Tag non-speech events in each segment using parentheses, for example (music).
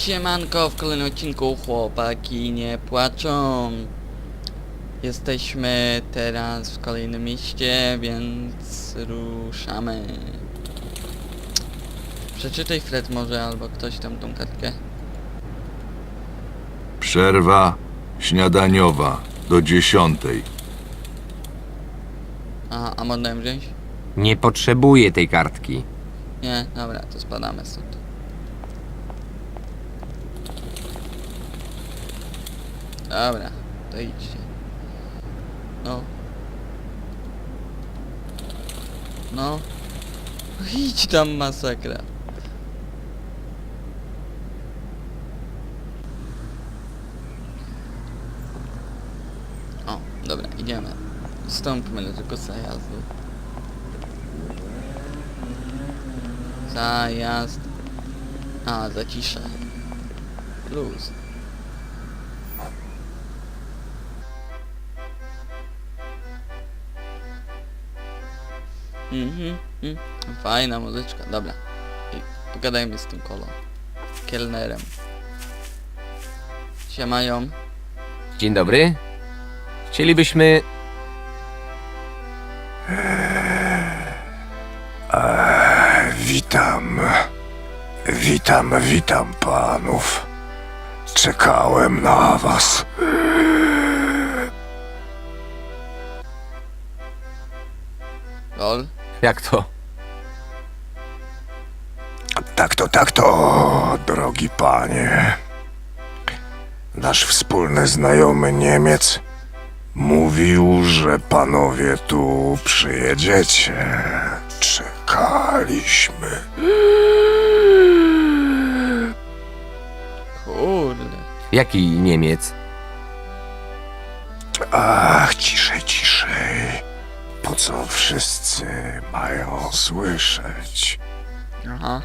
Siemanko, w kolejnym odcinku chłopaki nie płaczą. Jesteśmy teraz w kolejnym mieście, więc ruszamy. Przeczytaj Fred może, albo ktoś tam tą kartkę. Przerwa śniadaniowa do dziesiątej. Aha, a można ją wziąć? Nie potrzebuję tej kartki. Nie? Dobra, to spadamy stąd. Dobra, to idźcie. No. No. Idź tam, masakra. O, dobra, idziemy. Stąpmy do tego zajazdu. Zajazd. A, zaciszę. Luz. Mhm, mhm. Fajna muzyczka, dobra. I pogadajmy z tym kolo. Kelnerem. Siemają. Dzień dobry. Chcielibyśmy... Witam. Witam, witam panów. Czekałem na was. Lol. Jak to? Tak to, tak to, drogi panie. Nasz wspólny znajomy Niemiec mówił, że panowie tu przyjedziecie. Czekaliśmy. Kurde. Jaki Niemiec? Ach, ciszej, ciszej. Po co wszyscy mają słyszeć? Aha.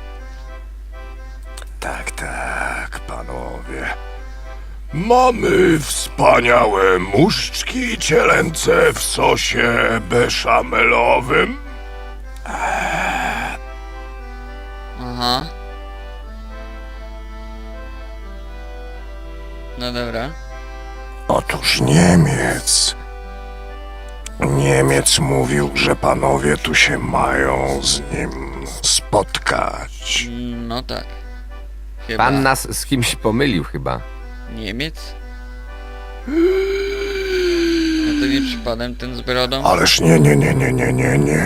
Tak, tak, panowie. Mamy wspaniałe muszczki cielęce w sosie beszamelowym. Aha. No dobra. Otóż Niemiec. Niemiec mówił, że panowie tu się mają z nim spotkać. No tak. Chyba Pan nas z kimś pomylił chyba. Niemiec? A to nie przypadem ten z brodą? Ależ nie, nie, nie, nie, nie, nie, nie.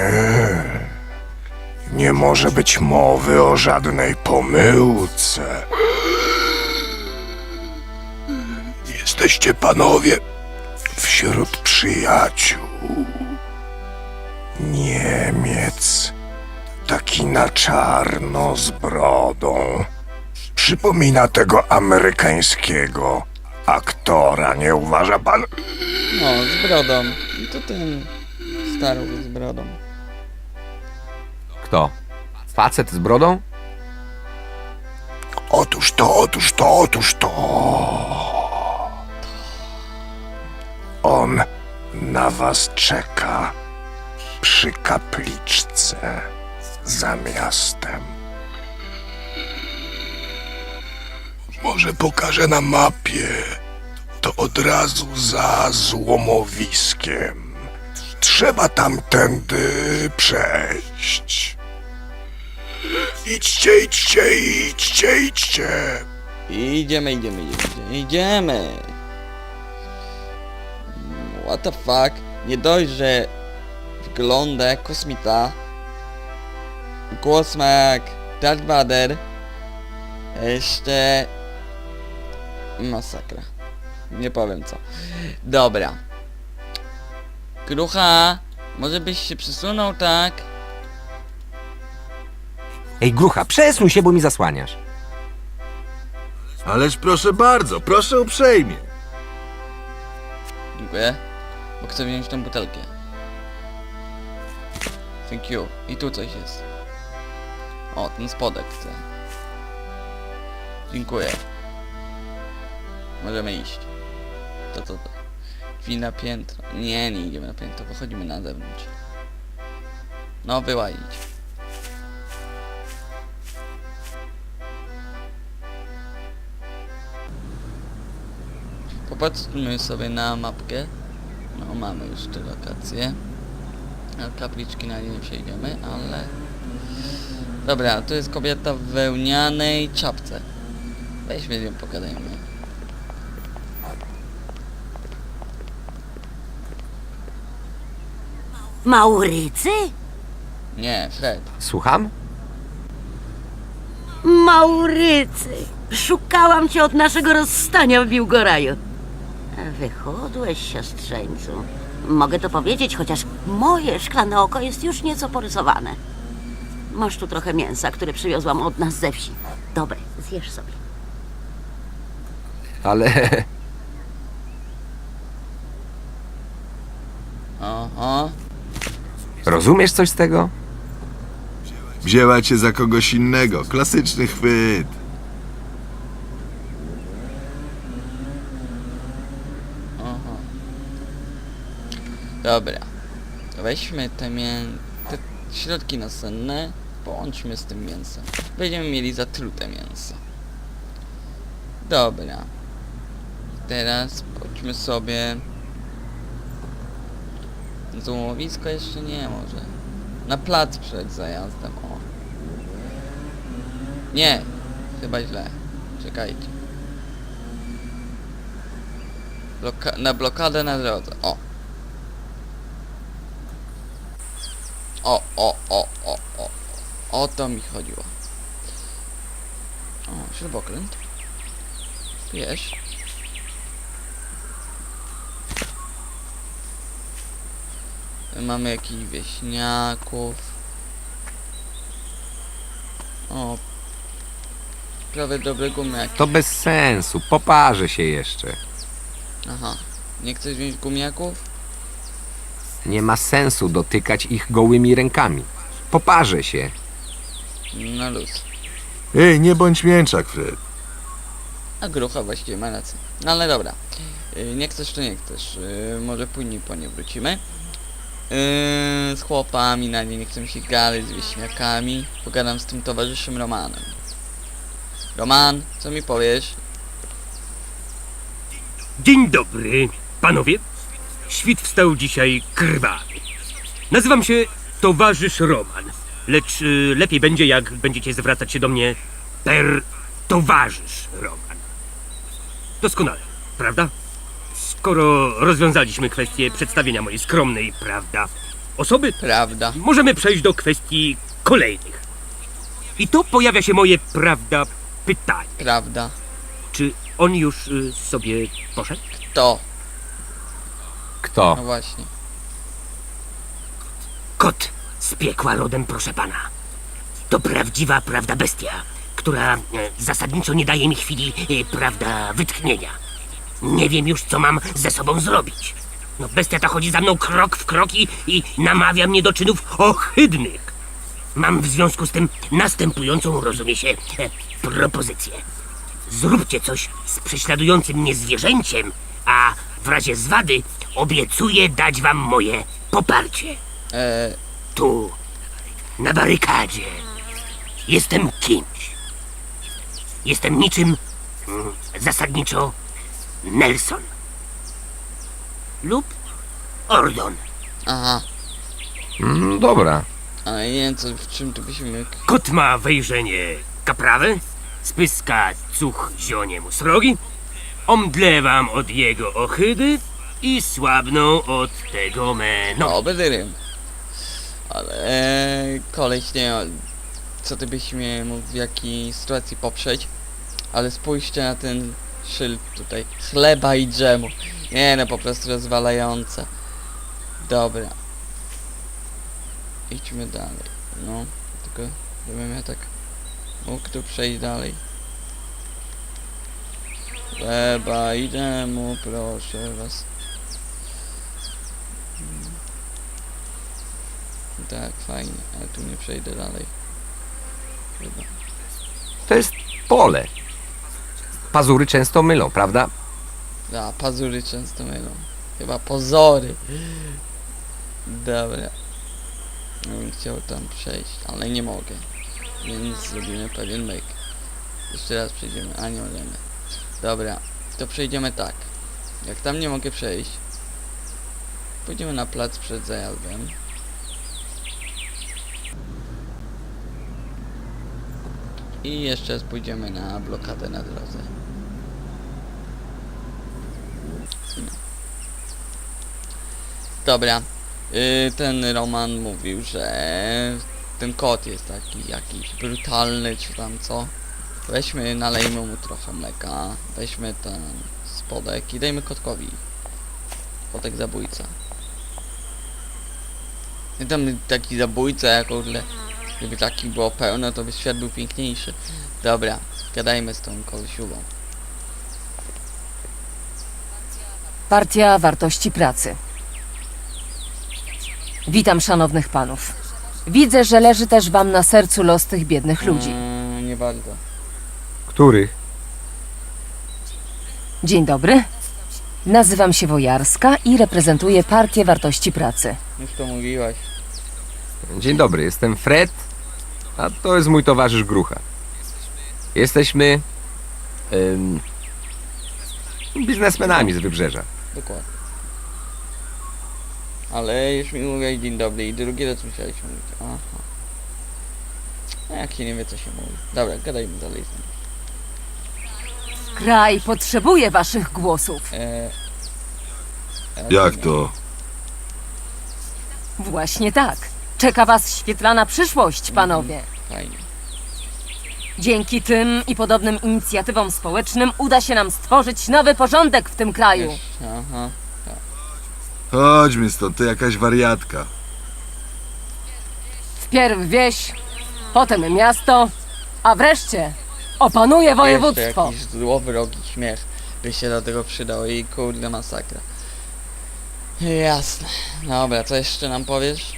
Nie może być mowy o żadnej pomyłce. Jesteście panowie wśród przyjaciół. Niemiec, taki na czarno z brodą. Przypomina tego amerykańskiego aktora, nie uważa pan? No, z brodą. I to ten staruch z brodą. Kto? Facet z brodą? Otóż to, otóż to, otóż to. On na was czeka przy kapliczce za miastem. Może pokażę na mapie. To od razu za złomowiskiem. Trzeba tamtędy przejść. Idźcie, idźcie, idźcie, idźcie. Idziemy, idziemy, idziemy, idziemy. What the fuck? Nie dość, że wygląda jak kosmita. Głos ma jak Darth Vader. Jeszcze... Masakra. Nie powiem co. Dobra. Grucha, może byś się przesunął, tak? Ej, grucha, przesuń się, bo mi zasłaniasz. Ależ proszę bardzo, proszę uprzejmie. Dziękuję. Bo chcę wziąć tą butelkę. Thank you. I tu coś jest. O, ten spodek chcę. Dziękuję. Możemy iść. To to to. Drzwi na piętro. Nie, nie idziemy na piętro, wychodzimy na zewnątrz. No, idź. Popatrzmy sobie na mapkę. No, mamy już te lokacje. Na kapliczki na nie przejdziemy, ale... Dobra, tu jest kobieta w wełnianej czapce. Weźmy z nią pogadajmy. Maurycy? Nie, Fred. Słucham? Maurycy! Szukałam cię od naszego rozstania w Biłgoraju. Wychudłeś, siostrzeńcu. Mogę to powiedzieć, chociaż moje szklane oko jest już nieco porysowane. Masz tu trochę mięsa, które przywiozłam od nas ze wsi. Dobre, zjesz sobie. Ale Oho. rozumiesz coś z tego? Wzięła cię za kogoś innego. Klasyczny chwyt. Oho. Dobra. Weźmy te mię... te środki nasenne, połączmy z tym mięsem. Będziemy mieli zatrute mięso. Dobra. Teraz pójdźmy sobie... Złomowisko jeszcze nie może. Na plac przed zajazdem, o. Nie, chyba źle. Czekajcie. Bloka na blokadę na drodze. O. O, o, o, o, o. O to mi chodziło. O, śrubokręt. Wiesz. Mamy jakichś wieśniaków. O. Prawie dobre gumiaki. To bez sensu, poparzę się jeszcze. Aha. Nie chcesz wziąć gumiaków? Nie ma sensu dotykać ich gołymi rękami. Poparzę się. Na luz. Ej, nie bądź mięczak, Fred. A grucha właściwie ma rację. No ale dobra. Yy, nie chcesz to nie chcesz. Yy, może później po nie wrócimy. Yy, z chłopami na nie nie chcę się gadać, z wieśniakami. Pogadam z tym towarzyszem Romanem. Roman, co mi powiesz? Dzień dobry, panowie. Świt wstał dzisiaj krwawy. Nazywam się Towarzysz Roman, lecz y, lepiej będzie, jak będziecie zwracać się do mnie per Towarzysz Roman. Doskonale, prawda? Skoro rozwiązaliśmy kwestię przedstawienia mojej skromnej, prawda, osoby, Prawda. możemy przejść do kwestii kolejnych. I tu pojawia się moje, prawda, pytanie. Prawda. Czy on już y, sobie poszedł? To. Kto? No właśnie. Kot z piekła rodem, proszę pana. To prawdziwa, prawda, bestia, która e, zasadniczo nie daje mi chwili, e, prawda, wytchnienia. Nie wiem już, co mam ze sobą zrobić. No, bestia ta chodzi za mną krok w krok i, i namawia mnie do czynów ohydnych. Mam w związku z tym następującą, rozumie się, e, propozycję. Zróbcie coś z prześladującym mnie zwierzęciem, a w razie zwady obiecuję dać wam moje poparcie. Eee, Tu, na barykadzie, jestem kimś. Jestem niczym mm, zasadniczo Nelson. Lub Ordon. aha. Mm, dobra. Ale nie wiem co, w czym tu byśmy... Kot ma wejrzenie kaprawę, spyska cuch zionie mu srogi, omdlewam od jego ohydy i słabną od tego me... No, No, będę rym. Ale e, koleś nie co ty byś mnie mógł w jakiej sytuacji poprzeć. Ale spójrzcie na ten szyld tutaj. Chleba i dżemu. Nie no, po prostu rozwalające. Dobra. Idźmy dalej. No, tylko żebym ja tak mógł tu przejść dalej. Chleba i dżemu, proszę was. Tak, fajnie, ale tu nie przejdę dalej. Chyba. To jest pole. Pazury często mylą, prawda? A, pazury często mylą. Chyba pozory. Dobra. Ja bym chciał tam przejść, ale nie mogę. Więc zrobimy pewien myk. Jeszcze raz przejdziemy, a nie możemy. Dobra, to przejdziemy tak. Jak tam nie mogę przejść. Pójdziemy na plac przed zajazdem. I jeszcze raz pójdziemy na blokadę na drodze. Dobra. Y, ten Roman mówił, że ten kot jest taki jakiś brutalny czy tam co. Weźmy, nalejmy mu trochę mleka. Weźmy ten spodek i dajmy kotkowi. Kotek zabójca. I tam taki zabójca, jak kurde, gdyby taki było pełno, to by świat był piękniejszy. Dobra, gadajmy z tą kolesiugą. Partia Wartości Pracy. Witam szanownych panów. Widzę, że leży też wam na sercu los tych biednych ludzi. Mm, nie bardzo. Których? Dzień dobry. Nazywam się Wojarska i reprezentuję Partię Wartości Pracy. Już to mówiłaś. Dzień dobry, jestem Fred, a to jest mój towarzysz Grucha. Jesteśmy... Ym, biznesmenami z Wybrzeża. Dokładnie. Ale już mi mówiłeś dzień dobry i drugi raz musiałeś mówić. Aha. No jak się nie wie co się mówi. Dobra, gadajmy dalej z nim. Kraj potrzebuje waszych głosów. Eee, Jak to? Właśnie tak. Czeka was świetlana przyszłość, panowie. Fajnie. Dzięki tym i podobnym inicjatywom społecznym uda się nam stworzyć nowy porządek w tym kraju. Wiesz, aha. Chodźmy stąd, to jakaś wariatka. Wpierw wieś, potem miasto, a wreszcie opanuje Jeszcze województwo. jakiś złowrogi śmiech by się do tego przydał i kurde masakra. Jasne. Dobra, co jeszcze nam powiesz?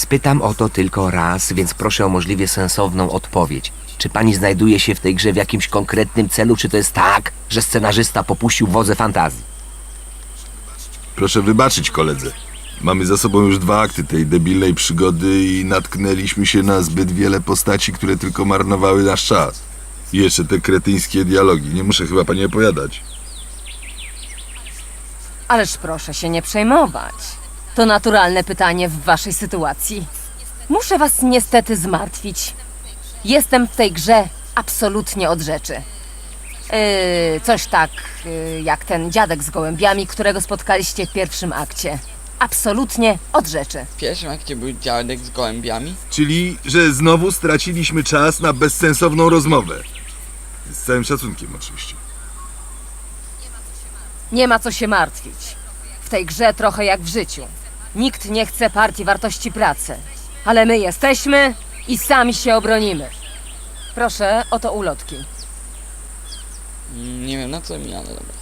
Spytam o to tylko raz, więc proszę o możliwie sensowną odpowiedź. Czy pani znajduje się w tej grze w jakimś konkretnym celu, czy to jest tak, że scenarzysta popuścił wodze fantazji? Proszę wybaczyć koledze. Mamy za sobą już dwa akty tej debilnej przygody i natknęliśmy się na zbyt wiele postaci, które tylko marnowały nasz czas. I jeszcze te kretyńskie dialogi. Nie muszę chyba pani opowiadać. Ależ proszę się nie przejmować. To naturalne pytanie w waszej sytuacji. Muszę was niestety zmartwić. Jestem w tej grze absolutnie od rzeczy. Yy, coś tak yy, jak ten dziadek z gołębiami, którego spotkaliście w pierwszym akcie. Absolutnie od rzeczy. W pierwszym akcie był dziadek z gołębiami. Czyli, że znowu straciliśmy czas na bezsensowną rozmowę. Z całym szacunkiem oczywiście. Nie ma co się martwić. W tej grze trochę jak w życiu. Nikt nie chce partii wartości pracy. Ale my jesteśmy i sami się obronimy. Proszę, oto ulotki. Mm, Nie wiem na co mi, ale dobra.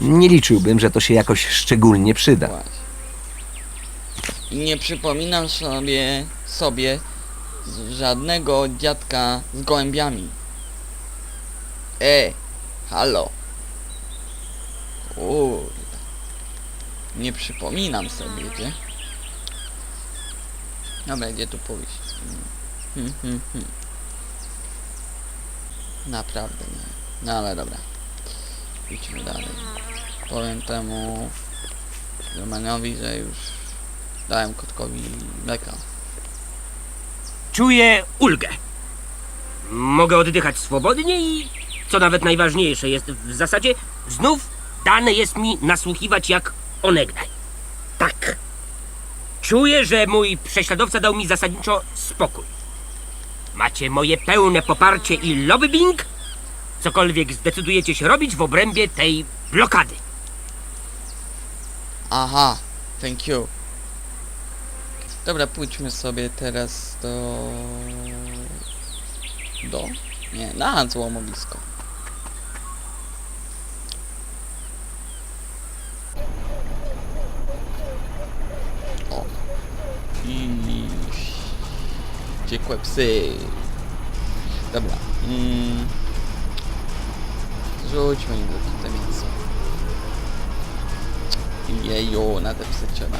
Nie liczyłbym, że to się jakoś szczególnie przyda. Właśnie. I nie przypominam sobie, sobie z- żadnego dziadka z gołębiami. E, halo. Kurde. Nie przypominam sobie, gdzie? Dobra, gdzie tu pójść? Hmm, hmm, hmm. Naprawdę nie. No ale dobra. Idźmy dalej. Powiem temu Romanowi, że już dałem kotkowi mleka. Czuję ulgę. Mogę oddychać swobodnie i, co nawet najważniejsze jest w zasadzie, znów dane jest mi nasłuchiwać jak onegdaj. Tak. Czuję, że mój prześladowca dał mi zasadniczo spokój. Macie moje pełne poparcie i lobbying, cokolwiek zdecydujecie się robić w obrębie tej blokady. Aha, thank you. Dobra, pójdźmy sobie teraz do... Do? Nie, na złomowisko. O. I... Ciekłe psy. Dobra. Mm. Rzućmy im do te mięso. Jeju, na te psy trzeba.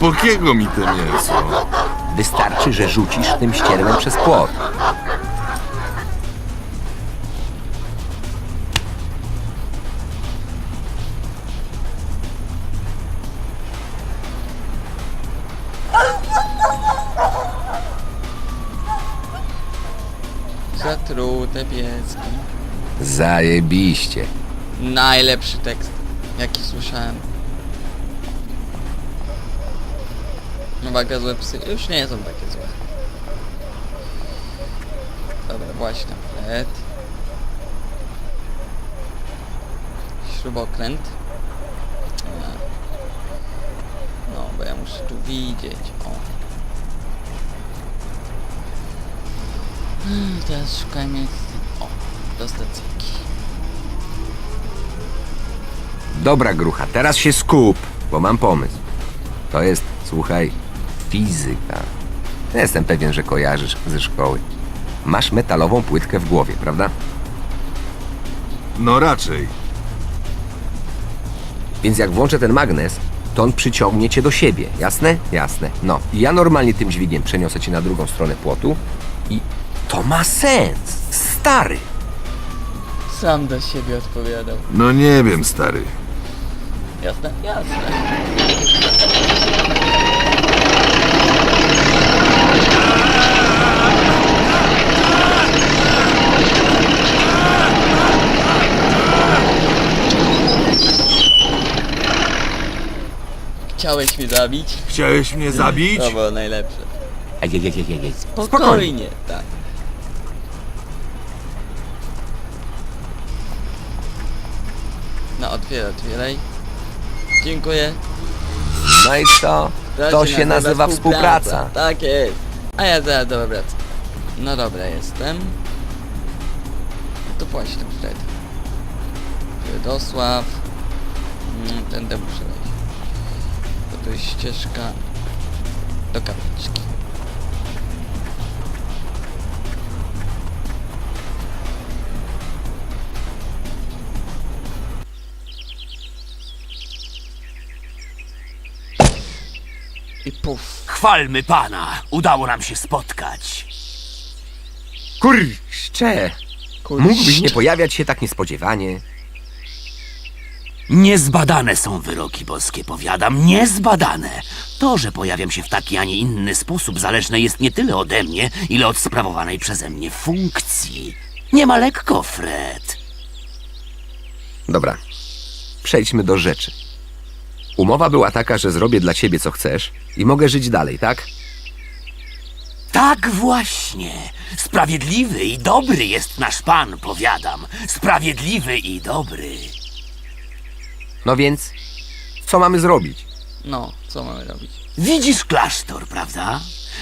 Po kiego mi to mięso? Wystarczy, że rzucisz tym ścierłem przez płot. Pieski. Zajebiście. Najlepszy tekst, jaki słyszałem. Uwaga, złe psy. Już nie są takie złe. Dobra, właśnie. Fred. Śrubokręt. No, bo ja muszę tu widzieć. Hmm, Teraz szukajmy... O, do stacyjki. Dobra, grucha, teraz się skup, bo mam pomysł. To jest, słuchaj, fizyka. Jestem pewien, że kojarzysz ze szkoły. Masz metalową płytkę w głowie, prawda? No raczej. Więc jak włączę ten magnes, to on przyciągnie cię do siebie, jasne? Jasne. No, i ja normalnie tym dźwigiem przeniosę cię na drugą stronę płotu i to ma sens, stary. Sam do siebie odpowiadał. No nie wiem, stary. Jasne? Jasne. Chciałeś mnie zabić? Chciałeś mnie zabić? To było najlepsze. Spokojnie, tak. Otwieraj, otwieraj. Dziękuję. No i co? To się nazywa współpraca. Tak jest. A ja zaraz dobra wracam. No dobra, jestem. To właśnie tam Fred. Dosław. Mm, Tędy muszę wejść. To jest ścieżka do kapliczki. I puf. Chwalmy pana, udało nam się spotkać. Kurczę, mógłbyś nie pojawiać się tak niespodziewanie. Niezbadane są wyroki boskie, powiadam, niezbadane. To, że pojawiam się w taki, a nie inny sposób, zależne jest nie tyle ode mnie, ile od sprawowanej przeze mnie funkcji. Nie ma lekko, Fred. Dobra, przejdźmy do rzeczy. Umowa była taka, że zrobię dla ciebie co chcesz i mogę żyć dalej, tak? Tak właśnie. Sprawiedliwy i dobry jest nasz pan, powiadam. Sprawiedliwy i dobry. No więc, co mamy zrobić? No, co mamy robić? Widzisz klasztor, prawda?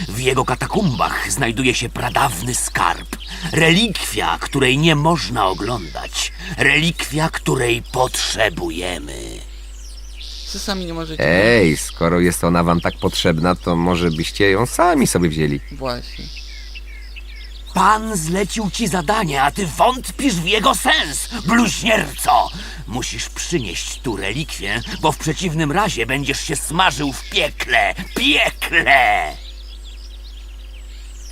W jego katakumbach znajduje się pradawny skarb. Relikwia, której nie można oglądać. Relikwia, której potrzebujemy. Co sami nie możecie... Ej, skoro jest ona wam tak potrzebna, to może byście ją sami sobie wzięli. Właśnie. Pan zlecił ci zadanie, a ty wątpisz w jego sens, bluźnierco! Musisz przynieść tu relikwię, bo w przeciwnym razie będziesz się smażył w piekle. Piekle!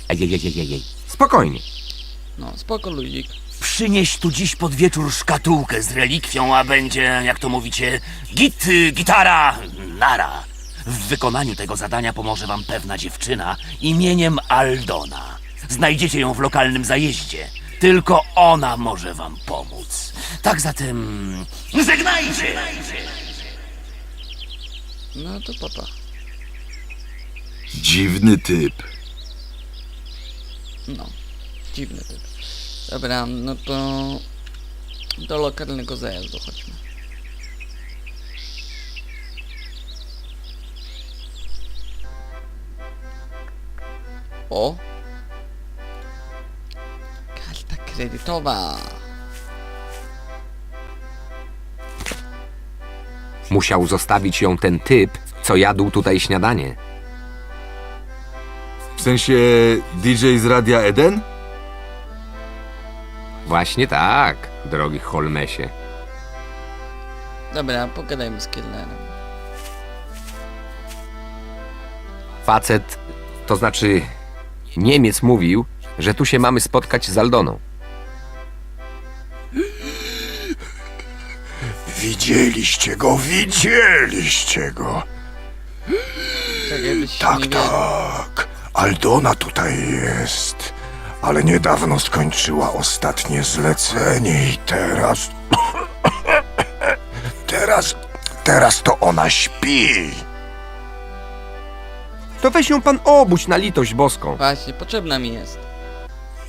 Ejejejejej. Spokojnie. No, spoko luzik. Przynieś tu dziś pod wieczór szkatułkę z relikwią, a będzie, jak to mówicie, git, gitara, nara. W wykonaniu tego zadania pomoże wam pewna dziewczyna imieniem Aldona. Znajdziecie ją w lokalnym zajeździe. Tylko ona może wam pomóc. Tak zatem... Żegnajcie! No to papa. Dziwny typ. No. Dziwny typ. Dobra, no to... Do lokalnego zajazdu chodźmy. O! Karta kredytowa. Musiał zostawić ją ten typ, co jadł tutaj śniadanie. W sensie DJ z Radia Eden? Właśnie tak, drogi Holmesie. Dobra, pogadajmy z Killerem. Facet, to znaczy Niemiec mówił, że tu się mamy spotkać z Aldoną. Widzieliście go, widzieliście go. Czekaj, byś Tak, nie wiedział. tak. Aldona tutaj jest. Ale niedawno skończyła ostatnie zlecenie i teraz. (coughs) teraz. Teraz to ona śpi. To weź ją pan obudź na litość boską. Właśnie, potrzebna mi jest.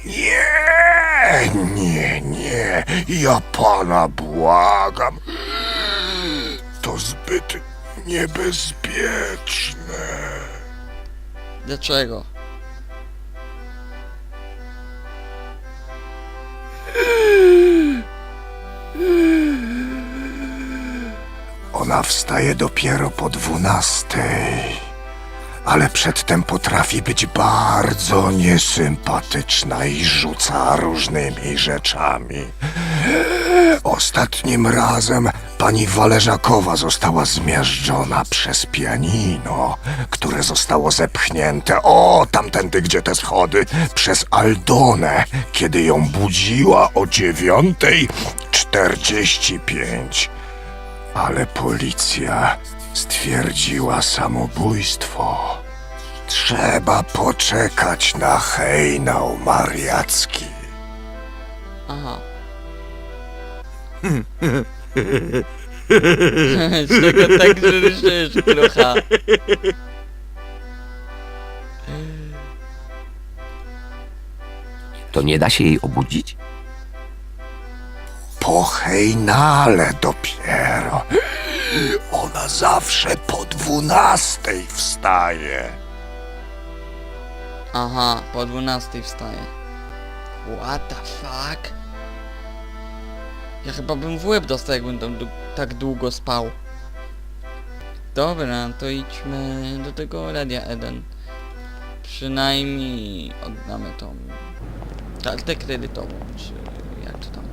Nie, nie, nie. Ja pana błagam. To zbyt niebezpieczne. Dlaczego? Ona wstaje dopiero po dwunastej. Ale przedtem potrafi być bardzo niesympatyczna i rzuca różnymi rzeczami. Ostatnim razem pani Wależakowa została zmiażdżona przez pianino, które zostało zepchnięte, o, tamtędy, gdzie te schody, przez Aldonę, kiedy ją budziła o dziewiątej czterdzieści pięć. Ale policja stwierdziła samobójstwo. Trzeba poczekać na hejnał mariacki. Aha. (laughs) (laughs) Czego tak krucha? To nie da się jej obudzić? Po hejnale dopiero. Ona zawsze po dwunastej wstaje. Aha, po 12 wstaje. What the fuck? Ja chyba bym w łeb dostał, jakbym tam tak długo spał. Dobra, to idźmy do tego Radia Eden. Przynajmniej oddamy tą kartę kredytową, czy jak to tam.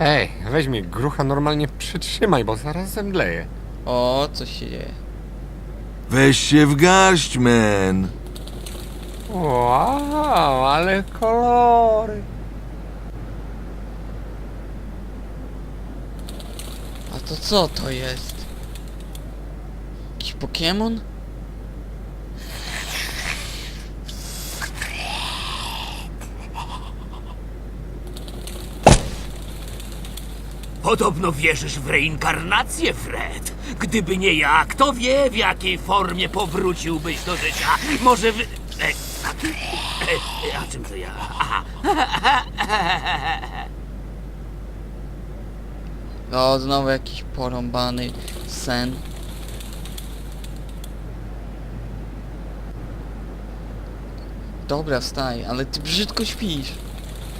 Ej, weź mnie grucha normalnie przytrzymaj, bo zaraz zemdleję. O, coś się dzieje. Weź się w garść, men. Wow, ale kolory. A to co to jest? Jakiś Pokémon? Podobno wierzysz w reinkarnację, Fred. Gdyby nie ja, kto wie, w jakiej formie powróciłbyś do życia. Może wy... E, a, czym to ja? Aha. O, znowu jakiś porąbany sen. Dobra, wstaj, ale ty brzydko śpisz.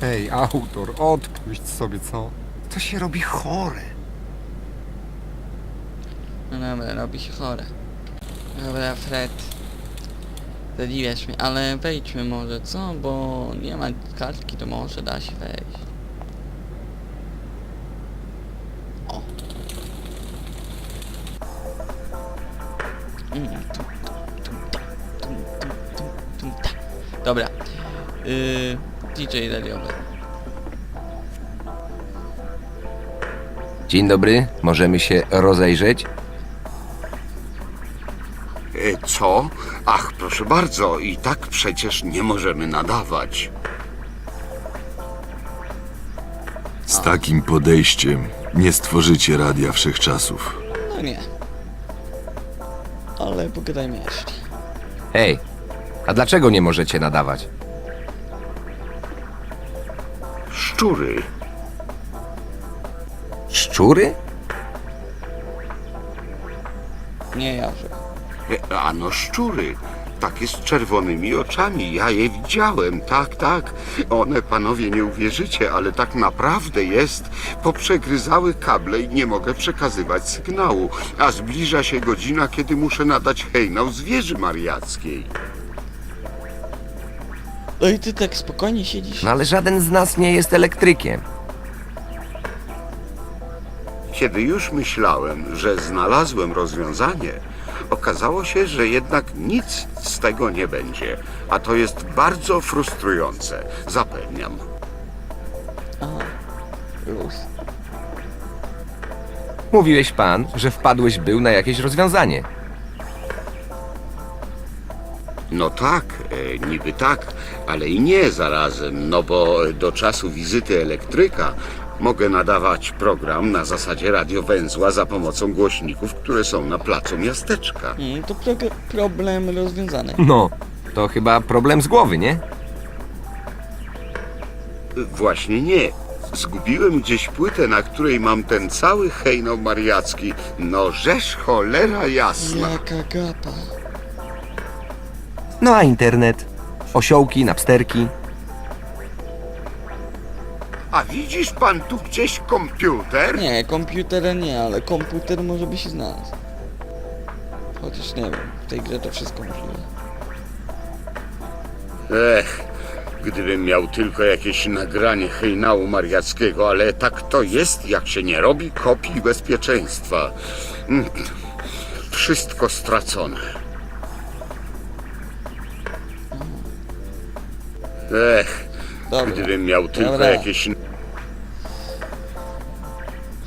Ej, autor, odpuść sobie, co? To się robi chore. No dobra, robi się chore. Dobra, Fred. Zadziwiasz mnie, ale wejdźmy może, co? Bo nie ma kartki, to może da się wejść. O. Mm, tum, tum, ta, tum, tum, tum, tum, ta. Dobra. Yy, DJ radiowy. Dzień dobry, możemy się rozejrzeć? E, Co? Ach, proszę bardzo, i tak przecież nie możemy nadawać. Z takim podejściem nie stworzycie radia wszechczasów. No nie. Ale pogadajmy jeszcze. Hej, a dlaczego nie możecie nadawać? Szczury. Szczury? Nie. E, Ano szczury. Takie z czerwonymi oczami. Ja je widziałem, tak, tak. One, panowie, nie uwierzycie, ale tak naprawdę jest. Poprzegryzały kable i nie mogę przekazywać sygnału. A zbliża się godzina, kiedy muszę nadać hejnał z wieży mariackiej. No i ty tak spokojnie siedzisz. No ale żaden z nas nie jest elektrykiem. Kiedy już myślałem, że znalazłem rozwiązanie, okazało się, że jednak nic z tego nie będzie. A to jest bardzo frustrujące, zapewniam. Aha. Luz. Mówiłeś pan, że wpadłeś był na jakieś rozwiązanie. No tak, e, niby tak, ale i nie zarazem, no bo do czasu wizyty elektryka mogę nadawać program na zasadzie radiowęzła za pomocą głośników, które są na placu miasteczka. Mm, to pro problem rozwiązany. No, to chyba problem z głowy, nie? Właśnie nie. Zgubiłem gdzieś płytę, na której mam ten cały hejnał mariacki. No rzesz cholera jasna. Jaka gapa. No a internet? Osiołki, napsterki. A widzisz pan tu gdzieś komputer? Nie, komputera nie, ale komputer może by się znalazł. Chociaż nie wiem, w tej grze to wszystko możliwe. Ech, gdybym miał tylko jakieś nagranie hejnału mariackiego, ale tak to jest, jak się nie robi kopii bezpieczeństwa. Mm, Wszystko stracone. Ech, Dobra. gdybym miał tylko Dobra. jakieś...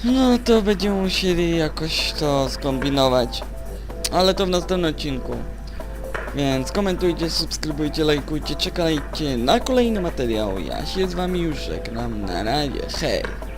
No to będziemy musieli jakoś to skombinować. Ale to w następnym odcinku. Więc komentujcie, subskrybujcie, lajkujcie, czekajcie na kolejny materiał. Ja się z wami już żegnam. Na razie. Hej!